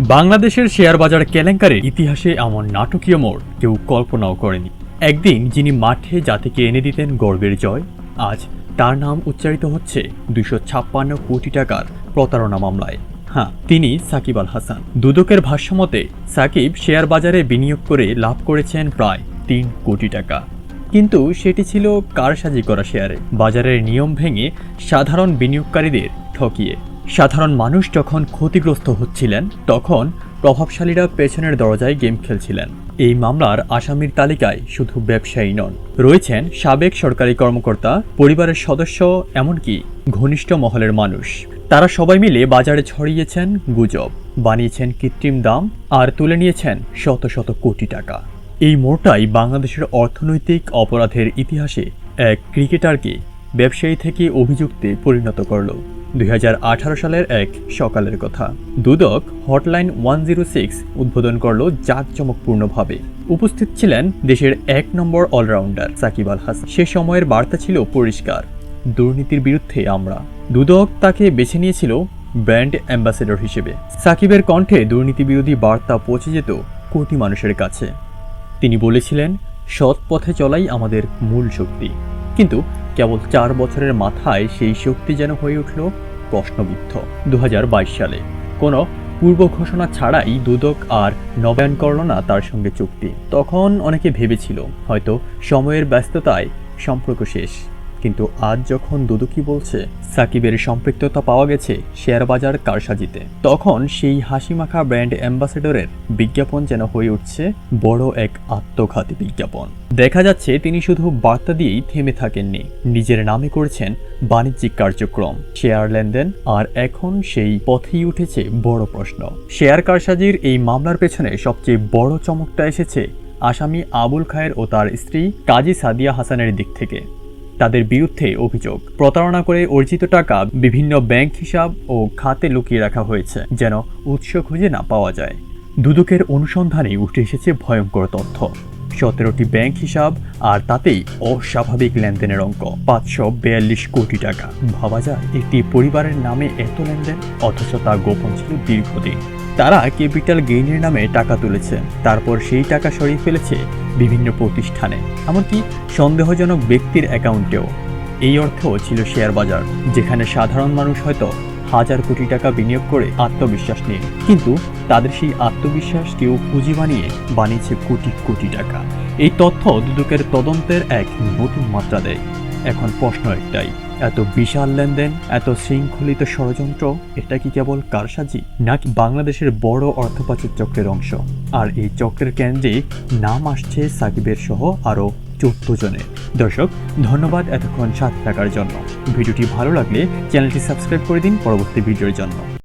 বাংলাদেশের শেয়ার বাজার কেলেঙ্কারির ইতিহাসে এমন নাটকীয় মোড় কেউ কল্পনাও করেনি। একদিন যিনি মাঠে জাতিকে এনে দিতেন গর্বের জয়, আজ তার নাম উচ্চারিত হচ্ছে দুশো ছাপ্পান্ন কোটি টাকার প্রতারণা মামলায়। হ্যাঁ তিনি সাকিব আল হাসান। দুদকের ভাষ্যমতে, সাকিব শেয়ার বাজারে বিনিয়োগ করে লাভ করেছেন প্রায় তিন কোটি টাকা। কিন্তু সেটি ছিল কারসাজি করা শেয়ারে। বাজারের নিয়ম ভেঙে সাধারণ বিনিয়োগকারীদের ঠকিয়ে। সাধারণ মানুষ যখন ক্ষতিগ্রস্ত হচ্ছিলেন, তখন প্রভাবশালীরা পেছনের দরজায় গেম খেলছিলেন। এই মামলার আসামির তালিকায় শুধু ব্যবসায়ী নন। রয়েছেন সাবেক সরকারি কর্মকর্তা, পরিবারের সদস্য, এমনকি ঘনিষ্ঠ মহলের মানুষ। তারা সবাই মিলে বাজারে ছড়িয়েছেন গুজব, বানিয়েছেন কৃত্রিম দাম, আর তুলে নিয়েছেন শত শত কোটি টাকা। এই মোড়টাই বাংলাদেশের অর্থনৈতিক অপরাধের ইতিহাসে এক ক্রিকেটারকে ব্যবসায়ী থেকে অভিযুক্তে পরিণত করল। দুই হাজার আঠারো সালের এক সকালের কথা। Dudok hotline one zero six উদ্বোধন করল জাঁকজমকপূর্ণভাবে। উপস্থিত ছিলেন দেশের এক নম্বর অলরাউন্ডার সাকিব আল হাসান। সে সময়ের বার্তা ছিল পরিষ্কার, দুর্নীতির বিরুদ্ধে আমরা। দুদক তাকে বেছে নিয়েছিল ব্র্যান্ড অ্যাম্বাসেডর হিসেবে। সাকিবের কণ্ঠে দুর্নীতি বিরোধী বার্তা পৌঁছে যেত কোটি মানুষের কাছে। তিনি বলেছিলেন, সৎ পথে চলাই আমাদের মূল শক্তি। কিন্তু কেবল চার বছরের মাথায় সেই শক্তি যেন হয়ে উঠল প্রশ্নবিদ্ধ। দু হাজার বাইশ সালে কোনো পূর্ব ঘোষণা ছাড়াই দুদক আর নবায়ন করল না তার সঙ্গে চুক্তি। তখন অনেকে ভেবেছিল হয়তো সময়ের ব্যস্ততায় সম্পর্ক শেষ। কিন্তু আজ যখন দুদুকি বলছে, সাকিবের সম্পৃক্ততা পাওয়া গেছে শেয়ার বাজার কারসাজিতে, তখন সেই হাসিমাখা ব্র্যান্ড অ্যাম্বাসেডরের বিজ্ঞাপন যেন হয়ে উঠছে বড় এক আত্মঘাতী বিজ্ঞাপন। দেখা যাচ্ছে তিনি শুধু বার্তা দিয়েই থেমে থাকেননি, নিজের নামে করেছেন বাণিজ্যিক কার্যক্রম, শেয়ার লেনদেন, আর এখন সেই পথেই উঠেছে বড় প্রশ্ন। শেয়ার কারসাজির এই মামলার পেছনে সবচেয়ে বড় চমকটা এসেছে আসামি আবুল খায়ের ও তার স্ত্রী কাজী সাদিয়া হাসানের দিক থেকে। তাদের বিরুদ্ধে অভিযোগ। প্রতারণা করে অর্জিত টাকা বিভিন্ন ব্যাংক হিসাব ও খাতে লুকিয়ে রাখা হয়েছে, যেন উৎস খুঁজে না পাওয়া যায়। দুদকের অনুসন্ধানে উঠে এসেছে ভয়ঙ্কর তথ্য। সতেরোটি ব্যাংক হিসাব আর তাতেই অস্বাভাবিক লেনদেনের অঙ্ক। পাঁচশো বিয়াল্লিশ কোটি টাকা। ভাবা যায় একটি পরিবারের নামে এত লেনদেন, অথচ তা গোপন ছিল দীর্ঘদিন। তারা ক্যাপিটাল গেইনের নামে টাকা তুলেছে। তারপর সেই টাকা সরিয়ে ফেলেছে বিভিন্ন প্রতিষ্ঠানে। এমনকি সন্দেহজনক ব্যক্তির অ্যাকাউন্টেও। এই অর্থও ছিল শেয়ার বাজার, যেখানে সাধারণ মানুষ হয়তো হাজার কোটি টাকা বিনিয়োগ করে আত্মবিশ্বাস নিয়ে। কিন্তু তাদের সেই আত্মবিশ্বাস কেউ পুঁজি বানিয়ে বানিয়েছে কোটি কোটি টাকা। এই তথ্য দুদকের তদন্তের এক নতুন মাত্রা দেয়। এখন প্রশ্ন একটাই, এত বিশাল লেনদেন, এত শৃঙ্খলিত ষড়যন্ত্র, এটা কি কেবল কারসাজি, নাকি বাংলাদেশের বড় অর্থপাচার চক্রের অংশ? আর এই চক্রের কেন্দ্রে নাম আসছে সাকিবের সহ আরও চোদ্দ জনের। দর্শক, ধন্যবাদ এতক্ষণ সাথে থাকার জন্য। ভিডিওটি ভালো লাগলে চ্যানেলটি সাবস্ক্রাইব করে দিন পরবর্তী ভিডিওর জন্য।